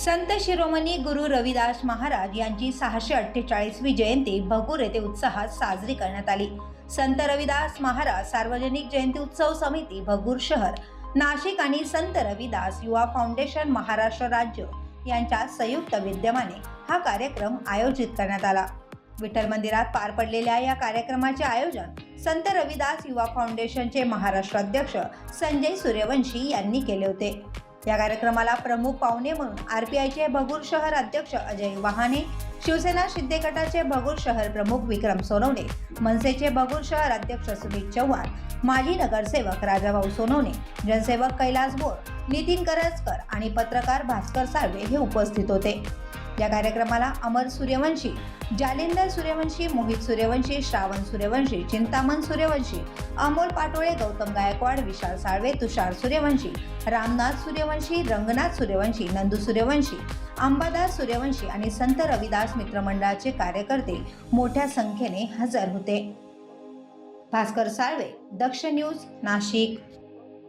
संत शिरोमणी गुरु रविदास महाराज यांची सहाशे अठ्ठेचाळीसवी जयंती भगूर येथे उत्साहात साजरी करण्यात आली. संत रविदास महाराज सार्वजनिक जयंती उत्सव समिती भगूर शहर नाशिक आणि संत रविदास युवा फाउंडेशन महाराष्ट्र राज्य यांच्या संयुक्त विद्यमाने हा कार्यक्रम आयोजित करण्यात आला. विठ्ठल मंदिरात पार पडलेल्या या कार्यक्रमाचे आयोजन संत रविदास युवा फाउंडेशनचे महाराष्ट्र अध्यक्ष संजय सूर्यवंशी यांनी केले होते. या कार्यक्रमाला प्रमुख पाहुणे म्हणून आरपीआयचे भगूर शहर अध्यक्ष अजय वहाने शिवसेना शिंदे गटाचे भगूर शहर प्रमुख विक्रम सोनवणे मनसेचे भगूर शहर अध्यक्ष सुमित चव्हाण माजी नगरसेवक राजाभाऊ सोनवणे जनसेवक कैलास बोर नितीन करजकर आणि पत्रकार भास्कर साळवे हे उपस्थित होते. या कार्यक्रमाला अमर सूर्यवंशी जालिंदर सूर्यवंशी मोहित सूर्यवंशी श्रावण सूर्यवंशी चिंतामण सूर्यवंशी अमोल पाटोळे गौतम गायकवाड विशाल साळवे तुषार सूर्यवंशी रामनाथ सूर्यवंशी रंगनाथ सूर्यवंशी नंदू सूर्यवंशी अंबादास सूर्यवंशी आणि संत रविदास मित्रमंडळाचे कार्यकर्ते मोठ्या संख्येने हजर होते. भास्कर साळवे दक्ष न्यूज नाशिक.